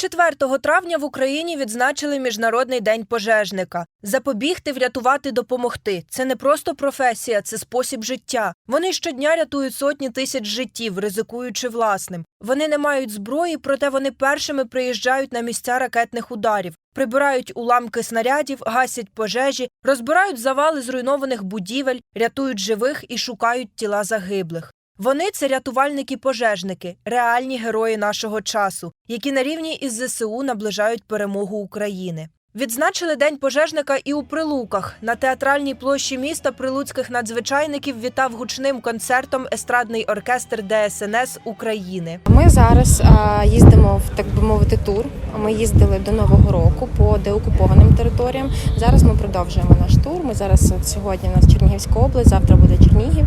4 травня в Україні відзначили Міжнародний день пожежника. Запобігти, врятувати, допомогти це не просто професія, це спосіб життя. Вони щодня рятують сотні тисяч життів, ризикуючи власним. Вони не мають зброї, проте вони першими приїжджають на місця ракетних ударів, прибирають уламки снарядів, гасять пожежі, розбирають завали зруйнованих будівель, рятують живих і шукають тіла загиблих. Вони це рятувальники-пожежники, реальні герої нашого часу, які на рівні із ЗСУ наближають перемогу України. Відзначили День пожежника і у Прилуках. На театральній площі міста прилуцьких надзвичайників вітав гучним концертом естрадний оркестр ДСНС України. Ми зараз їздимо в так би мовити тур. Ми їздили до Нового року по деокупованим територіям. Зараз ми продовжуємо наш тур. Ми зараз от сьогодні у нас Чернігівська область, завтра буде Чернігів,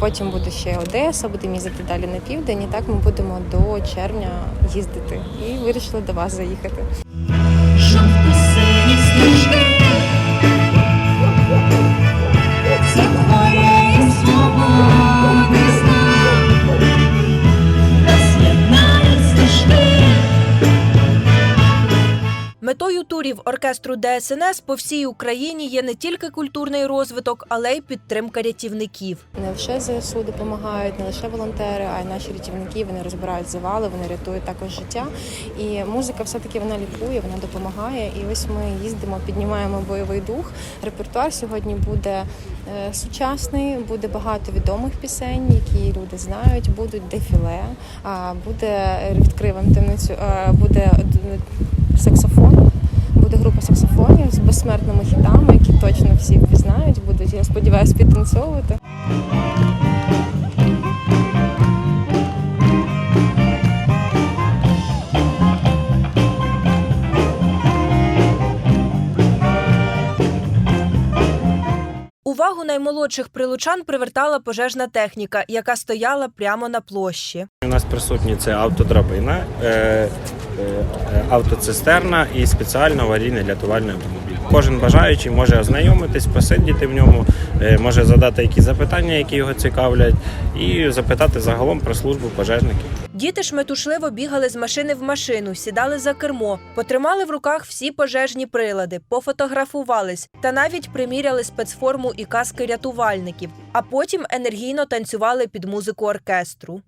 потім буде ще Одеса, будемо їздити далі на південь. І так ми будемо до червня їздити. І вирішили до вас заїхати. Жовто-сині стежки Метою турів оркестру ДСНС по всій Україні є не тільки культурний розвиток, але й підтримка рятівників. Не лише ЗСУ допомагають, не лише волонтери, а й наші рятівники. Вони розбирають завали, вони рятують також життя. І музика все-таки вона лікує, вона допомагає. І ось ми їздимо, піднімаємо бойовий дух. Репертуар сьогодні буде е, сучасний, буде багато відомих пісень, які люди знають. Будуть дефіле, буде відкривом темницю, буде саксофон. Буде група саксофонів з безсмертними хітами, які точно всі впізнають. Будуть, я сподіваюся, підтанцьовувати. Наймолодших прилучан привертала пожежна техніка, яка стояла прямо на площі. У нас присутні це автодрабина, е, е, е, автоцистерна і спеціально аварійний рятувальний автомобіль. Кожен бажаючий може ознайомитись, посидіти в ньому, е, може задати якісь запитання, які його цікавлять, і запитати загалом про службу пожежників. Діти ж метушливо бігали з машини в машину, сідали за кермо, потримали в руках всі пожежні прилади, пофотографувались та навіть приміряли спецформу і каски рятувальників, а потім енергійно танцювали під музику оркестру.